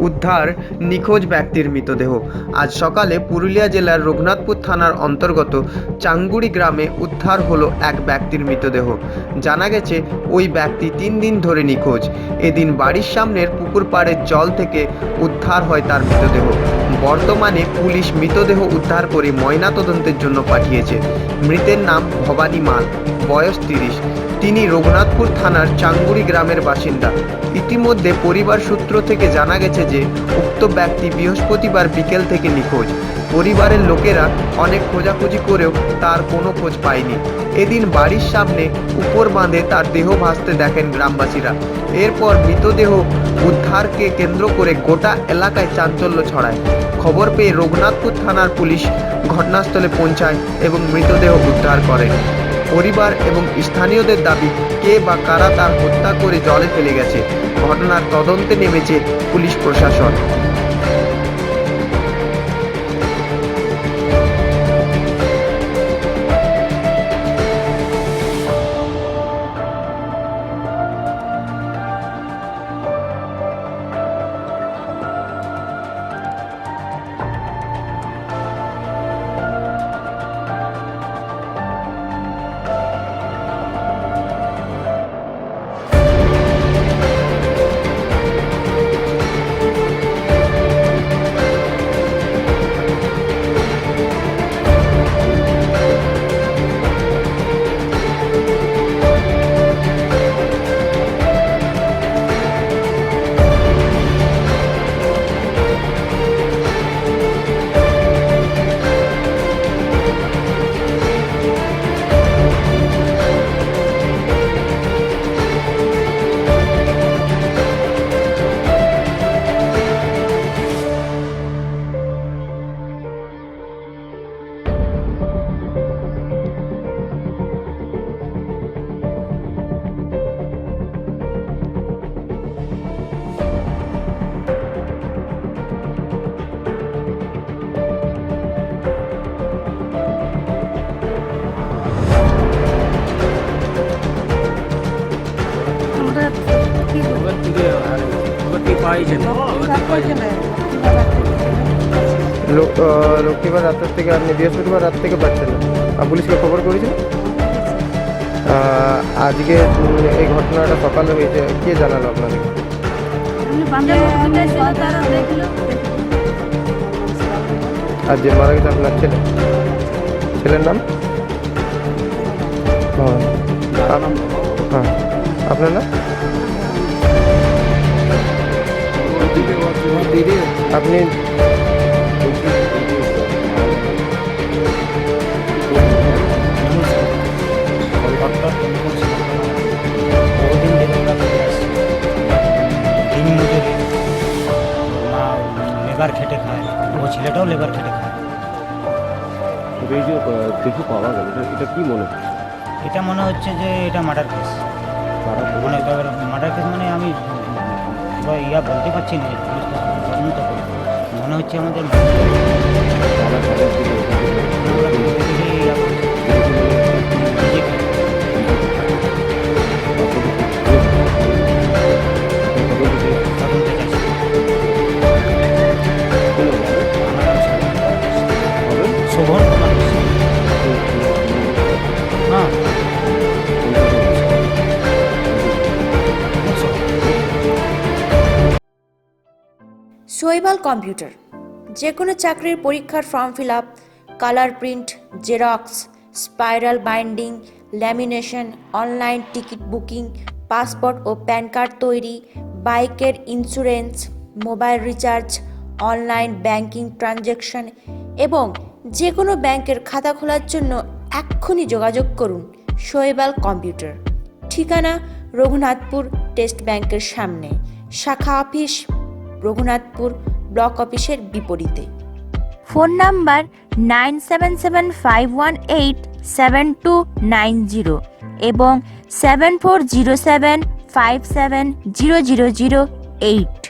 উদ্ধার নিখোঁজ ব্যক্তির মৃতদেহ। আজ সকালে পুরুলিয়া জেলার রঘুনাথপুর থানার অন্তর্গত চাঙ্গুড়ি গ্রামে উদ্ধার হলো এক ব্যক্তির মৃতদেহ। জানা গেছে, ওই ব্যক্তি তিন দিন ধরে নিখোঁজ। এদিন বাড়ির সামনের পুকুর পাড়ের জল থেকে উদ্ধার হয় তার মৃতদেহ। বর্তমানে পুলিশ মৃতদেহ উদ্ধার করে ময়নাতদন্তের জন্য পাঠিয়েছে। মৃতের নাম ভবানী মাল, বয়স তিরিশ। তিনি রঘুনাথপুর থানার চাঙ্গুড়ি গ্রামের বাসিন্দা। ইতিমধ্যে পরিবার সূত্র থেকে জানা গেছে যে, উক্ত ব্যক্তি বৃহস্পতিবার বিকেল থেকে নিখোঁজ। পরিবারের লোকেরা অনেক খোঁজাখুঁজি করেও তার কোনো খোঁজ পায়নি। এদিন বাড়ির সামনে উপর বাঁধে তার দেহ ভাসতে দেখেন গ্রামবাসীরা। এরপর মৃতদেহ উদ্ধারকে কেন্দ্র করে গোটা এলাকায় চাঞ্চল্য ছড়ায়। খবর পেয়ে রঘুনাথপুর থানার পুলিশ ঘটনাস্থলে পৌঁছায় এবং মৃতদেহ উদ্ধার করে। পরিবার এবং স্থানীয়দের দাবি, কে বা কারা তার হত্যা করে জলে ফেলে গেছে? ঘটনার তদন্তে নেমেছে পুলিশ প্রশাসন। লক্ষ্মীবার রাতের থেকে আপনি বৃহস্পতিবার রাত থেকে পাচ্ছেন আর পুলিশকে খবর করেছিল আজকে এই ঘটনাটা সকালে হয়েছে। কে জানালো দেখল। আর যে মারা গেছে আপনার ছেলে? ছেলের নাম? হ্যাঁ। নাম হ্যাঁ। আপনার নাম? মা লেবার খেটে খায় ও ছেলেটাও লেবার খেটে খায় এই যে পাওয়া গেল এটা কি মনে এটা মনে হচ্ছে যে এটা মার্ডার কেস মানে মার্ডার কেস মানে আমি বা ইয়া বলতে পারছি না পুলিশ প্রশাসন মনে হচ্ছে আমাদের সোয়েবাল কম্পিউটার। যে কোনো চাকরির পরীক্ষার form fill up, colour print, xerox, spiral binding, lamination, online ticket booking, passport ও প্যান কার্ড তৈরি, বাইকের insurance, mobile recharge, online banking transaction এবং যে কোনো ব্যাংকের খাতা খোলার জন্য এক্ষুনি যোগাযোগ করুন শোয়েবাল কম্পিউটার। ঠিকানা রঘুনাথপুর টেস্ট ব্যাংকের সামনে, শাখা অফিস রঘুনাথপুর ব্লক অফিসের বিপরীতে। Phone number nine seven seven five one eight seven two nine zero এবং seven four zero seven five seven zero zero zero eight.